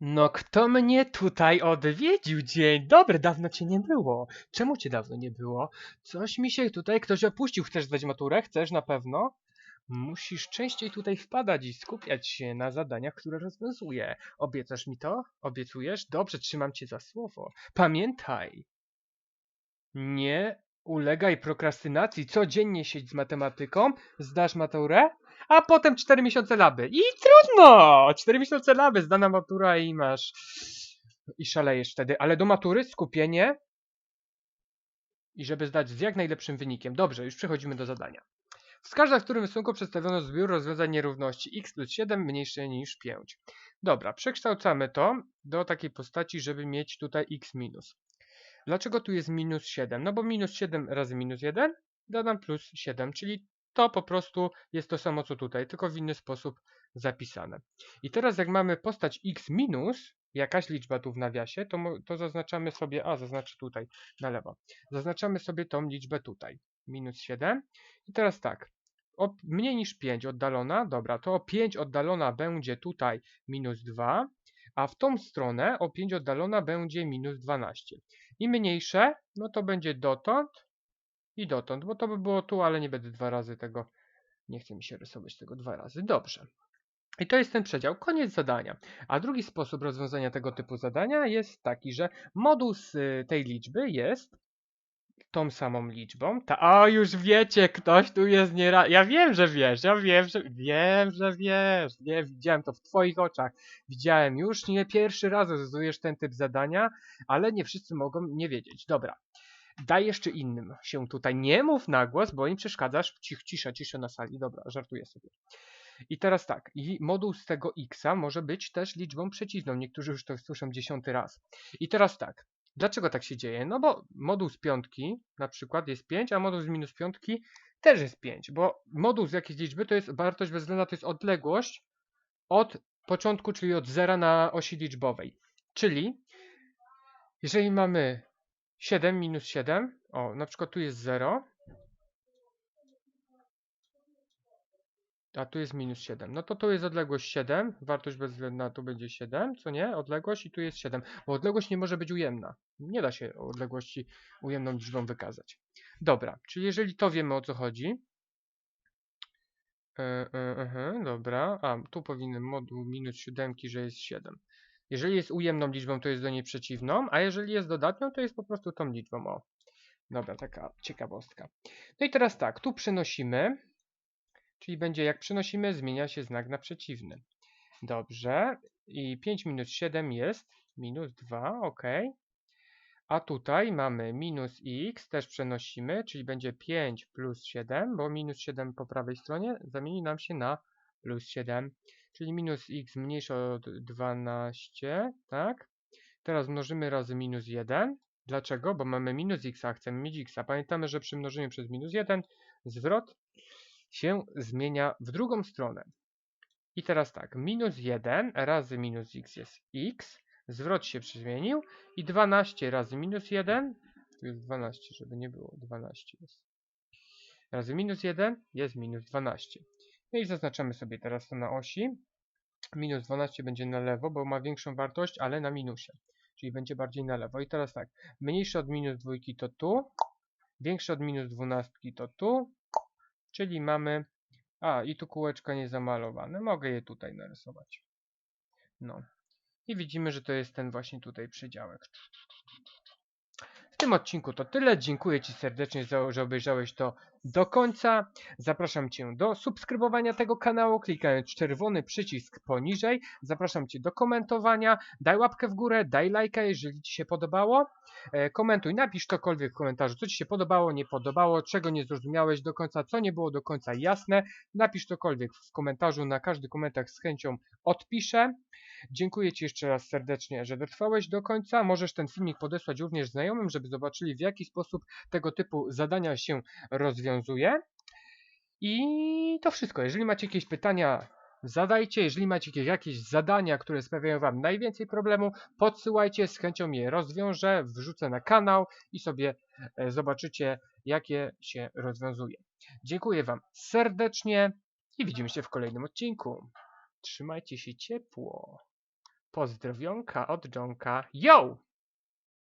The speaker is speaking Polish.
No kto mnie tutaj odwiedził? Dzień dobry, dawno cię nie było. Czemu cię dawno nie było? Coś mi się tutaj ktoś opuścił. Chcesz zdać maturę? Chcesz na pewno? Musisz częściej tutaj wpadać i skupiać się na zadaniach, które rozwiązuję. Obiecasz mi to? Obiecujesz? Dobrze, trzymam cię za słowo. Pamiętaj, nie ulegaj prokrastynacji. Codziennie siedź z matematyką, zdasz maturę, a potem 4 miesiące laby. I trudno! 4 miesiące laby, zdana matura i masz. I szalejesz wtedy. Ale do matury skupienie. I żeby zdać z jak najlepszym wynikiem. Dobrze, już przechodzimy do zadania. Wskaż, w którym rysunku przedstawiono zbiór rozwiązań nierówności x plus 7 mniejsze niż 5. Dobra, przekształcamy to do takiej postaci, żeby mieć tutaj x minus. Dlaczego tu jest minus 7? No bo minus 7 razy minus 1 da nam plus 7, czyli to po prostu jest to samo co tutaj, tylko w inny sposób zapisane. I teraz jak mamy postać x minus, jakaś liczba tu w nawiasie, to, to zaznaczamy sobie, a zaznaczę tutaj na lewo, zaznaczamy sobie tą liczbę tutaj, minus 7. I teraz tak, o mniej niż 5 oddalona, dobra, to o 5 oddalona będzie tutaj minus 2, a w tą stronę o 5 oddalona będzie minus 12. I mniejsze, no to będzie dotąd i dotąd, bo to by było tu, ale nie będę dwa razy tego, nie chce mi się rysować tego dwa razy. Dobrze. I to jest ten przedział, koniec zadania. A drugi sposób rozwiązania tego typu zadania jest taki, że modus y, tej liczby jest tą samą liczbą. Ta, a już wiecie, ktoś tu jest nie Ja wiem, że wiesz, ja wiem, że wiem, że wiesz. Nie, widziałem to w twoich oczach. Widziałem już nie pierwszy raz rozwiązujesz ten typ zadania, ale nie wszyscy mogą nie wiedzieć. Dobra. Daj jeszcze innym się tutaj. Nie mów na głos, bo im przeszkadzasz. Cich, cisza, cisza na sali. Dobra, żartuję sobie. I teraz tak, i moduł z tego x może być też liczbą przeciwną. Niektórzy już to słyszą dziesiąty raz. I teraz tak, dlaczego tak się dzieje? No bo moduł z piątki na przykład jest 5, a moduł z minus piątki też jest 5, bo moduł z jakiejś liczby to jest wartość bezwzględna, to jest odległość od początku, czyli od zera na osi liczbowej. Czyli jeżeli mamy 7 minus 7, o, na przykład tu jest 0, a tu jest minus 7. No to tu jest odległość 7, wartość bezwzględna tu będzie 7, co nie? Odległość i tu jest 7, bo odległość nie może być ujemna. Nie da się odległości ujemną liczbą wykazać. Dobra, czyli jeżeli to wiemy o co chodzi. E, e, aha, dobra, a tu powinien moduł minus 7, że jest 7. Jeżeli jest ujemną liczbą, to jest do niej przeciwną, a jeżeli jest dodatnią, to jest po prostu tą liczbą. O. Dobra, taka ciekawostka. No i teraz tak, tu przenosimy, czyli będzie jak przenosimy, zmienia się znak na przeciwny. Dobrze, i 5 minus 7 jest minus 2, ok. A tutaj mamy minus x, też przenosimy, czyli będzie 5 plus 7, bo minus 7 po prawej stronie zamieni nam się na plus 7, czyli minus x mniejsze od 12, tak? Teraz mnożymy razy minus 1. Dlaczego? Bo mamy minus x, a chcemy mieć x. Pamiętamy, że przy mnożeniu przez minus 1 zwrot się zmienia w drugą stronę. I teraz tak, minus 1 razy minus x jest x, zwrot się zmienił i 12 razy minus 1, tu jest 12, żeby nie było, 12 jest. Razy minus 1 jest minus 12. No i zaznaczamy sobie teraz to na osi. Minus 12 będzie na lewo, bo ma większą wartość, ale na minusie. Czyli będzie bardziej na lewo. I teraz tak, mniejsze od minus 2 to tu, większe od minus 12 to tu, czyli mamy... A, i tu kółeczka nie zamalowane. Mogę je tutaj narysować. No. I widzimy, że to jest ten właśnie tutaj przedziałek. W tym odcinku to tyle. Dziękuję Ci serdecznie, za, że obejrzałeś to do końca. Zapraszam Cię do subskrybowania tego kanału, klikając czerwony przycisk poniżej. Zapraszam Cię do komentowania. Daj łapkę w górę, daj lajka, jeżeli Ci się podobało. E, komentuj, napisz cokolwiek w komentarzu, co Ci się podobało, nie podobało, czego nie zrozumiałeś do końca, co nie było do końca jasne. Napisz cokolwiek w komentarzu, na każdy komentarz z chęcią odpiszę. Dziękuję Ci jeszcze raz serdecznie, że dotrwałeś do końca. Możesz ten filmik podesłać również znajomym, żeby zobaczyli w jaki sposób tego typu zadania się rozwiązuje. I to wszystko. Jeżeli macie jakieś pytania, zadajcie. Jeżeli macie jakieś, zadania, które sprawiają Wam najwięcej problemu, podsyłajcie. Z chęcią je rozwiążę, wrzucę na kanał i sobie e, zobaczycie, jakie się rozwiązuje. Dziękuję Wam serdecznie i widzimy się w kolejnym odcinku. Trzymajcie się ciepło. Pozdrowionka od Johnka. Yo!